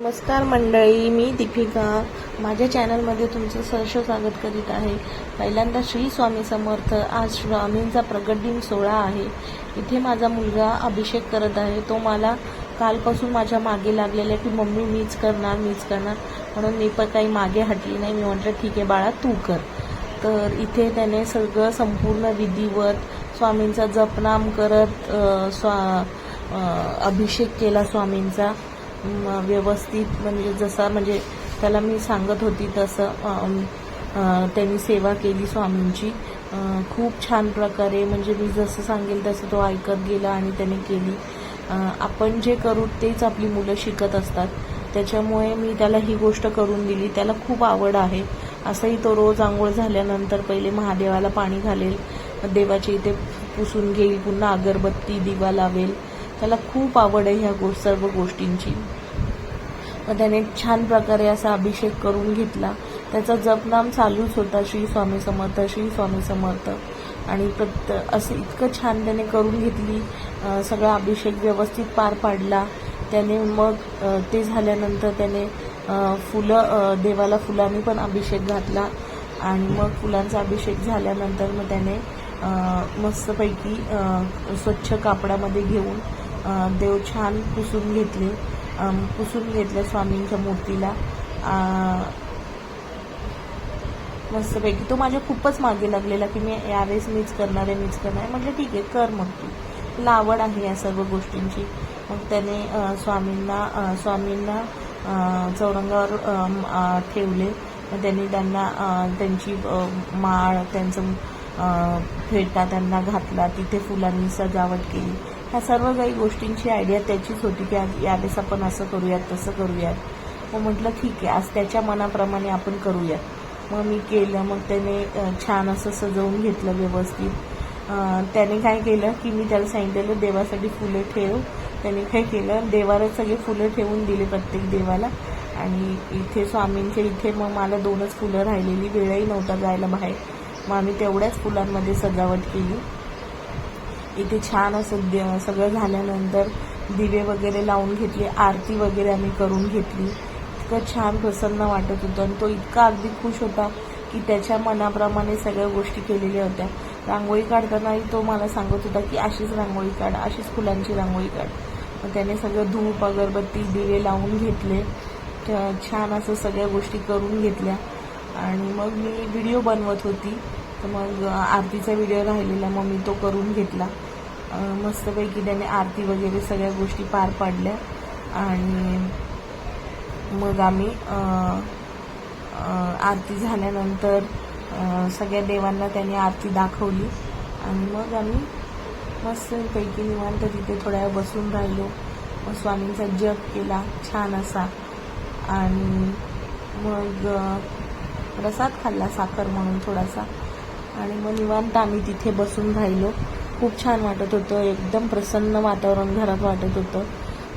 नमस्कार मंडळी मी दीपिका. माझ्या चॅनलमध्ये तुमचं सहर्ष स्वागत करीत आहे. पहिल्यांदा श्री स्वामी समर्थ आज स्वामींचा प्रगट दिन सोहळा आहे. इथे माझा मुलगा अभिषेक करत आहे. तो मला कालपासून माझ्या मागे लागलेला आहे की मम्मी मीच करणार मीच करणार. म्हणून मी पण काही मागे हटली नाही. मी म्हटलं ठीक आहे बाळा तू कर. तर इथे त्याने सगळं संपूर्ण विधिवत स्वामींचा जपनाम करत स्वा अभिषेक केला स्वामींचा. व्यवस्थित म्हणजे जसा म्हणजे त्याला मी सांगत होती तसं त्यांनी सेवा केली स्वामींची. खूप छान प्रकारे म्हणजे मी जसं सांगेल तसं तो ऐकत गेला आणि त्याने केली. आपण जे करू तेच आपली मुलं शिकत असतात. त्याच्यामुळे मी त्याला ही गोष्ट करून दिली. त्याला खूप आवड आहे. असंही तो रोज आंघोळ झाल्यानंतर पहिले महादेवाला पाणी घालेल. देवाच्या इथे पुसून घेईल पुन्हा अगरबत्ती दिवा लावेल. त्याला खूप आवड आहे ह्या गो सर्व गोष्टींची. मग त्याने छान प्रकारे असा अभिषेक करून घेतला. त्याचा जपनाम चालूच होता श्री स्वामी समर्थ श्री स्वामी समर्थ. आणि प्रत असं इतकं छान त्याने करून घेतली. सगळा अभिषेक व्यवस्थित पार पाडला. त्याने मग ते झाल्यानंतर त्याने फुलं देवाला फुलांनी पण अभिषेक घातला. आणि मग फुलांचा अभिषेक झाल्यानंतर मग त्याने मस्तपैकी स्वच्छ कापडामध्ये घेऊन देव छान पुसून घेतले. पुसून घेतलं स्वामींच्या मूर्तीला. मस्तपैकी. तो माझ्या खूपच मागे लागलेला की मी यावेळेस मीच करणार आहे मीच करणार आहे. म्हटलं ठीक आहे कर मग तू. तुला आवड आहे या सर्व गोष्टींची. मग त्याने स्वामींना स्वामींना चौरंगावर ठेवले. मग त्यांनी त्यांना त्यांची माळ त्यांचं फेटा त्यांना घातला. तिथे फुलांनी सजावट केली. ह्या सर्व काही गोष्टींची आयडिया त्याचीच होती की यावेळेस आपण असं करूयात तसं करूयात. मग म्हटलं ठीक आहे आज त्याच्या मनाप्रमाणे आपण करूयात. मग मी केलं मग त्याने छान असं सजवून घेतलं व्यवस्थित. त्याने काय केलं की मी त्याला सांगितलेलं देवासाठी फुलं ठेव. त्याने काय केलं देवाला सगळे फुलं ठेवून दिले प्रत्येक देवाला. आणि इथे स्वामींच्या इथे मग मला दोनच फुलं राहिलेली वेळही नव्हता जायला बाहेर. मग आम्ही तेवढ्याच फुलांमध्ये सजावट केली. इथे छान असं दे- सगळं झाल्यानंतर दिवे वगैरे लावून घेतले आरती वगैरे आम्ही करून घेतली. इतकं छान प्रसन्न वाटत होतं आणि तो इतका अगदी खुश होता की त्याच्या मनाप्रमाणे सगळ्या गोष्टी केलेल्या होत्या. रांगोळी काढतानाही तो मला सांगत होता की अशीच रांगोळी काढ अशीच फुलांची रांगोळी काढ. मग त्याने सगळं धूप अगरबत्ती दिवे लावून घेतले. छान असं सगळ्या गोष्टी करून घेतल्या. आणि मग मी व्हिडिओ बनवत होती. तर मग आरतीचा व्हिडिओ राहिलेला मग मी तो करून घेतला. मस्तपैकी त्याने आरती वगैरे सगळ्या गोष्टी पार पाडल्या. आणि मग आम्ही आरती झाल्यानंतर सगळ्या देवांना त्याने आरती दाखवली. आणि मग आम्ही मस्तपैकी निवांत तिथे थोड्या वेळ बसून राहिलो. मग स्वामींचा जप केला छान असा. आणि मग प्रसाद खाल्ला साखर म्हणून थोडासा. आणि मग निवांत आम्ही तिथे बसून राहिलो. खूप छान वाटत होतं. एकदम प्रसन्न वातावरण घरात वाटत होतं.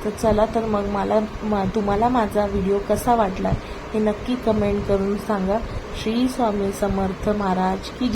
तर चला तर मग मला मा तुम्हाला माझा व्हिडिओ कसा वाटला हे नक्की कमेंट करून सांगा. श्री स्वामी समर्थ महाराज की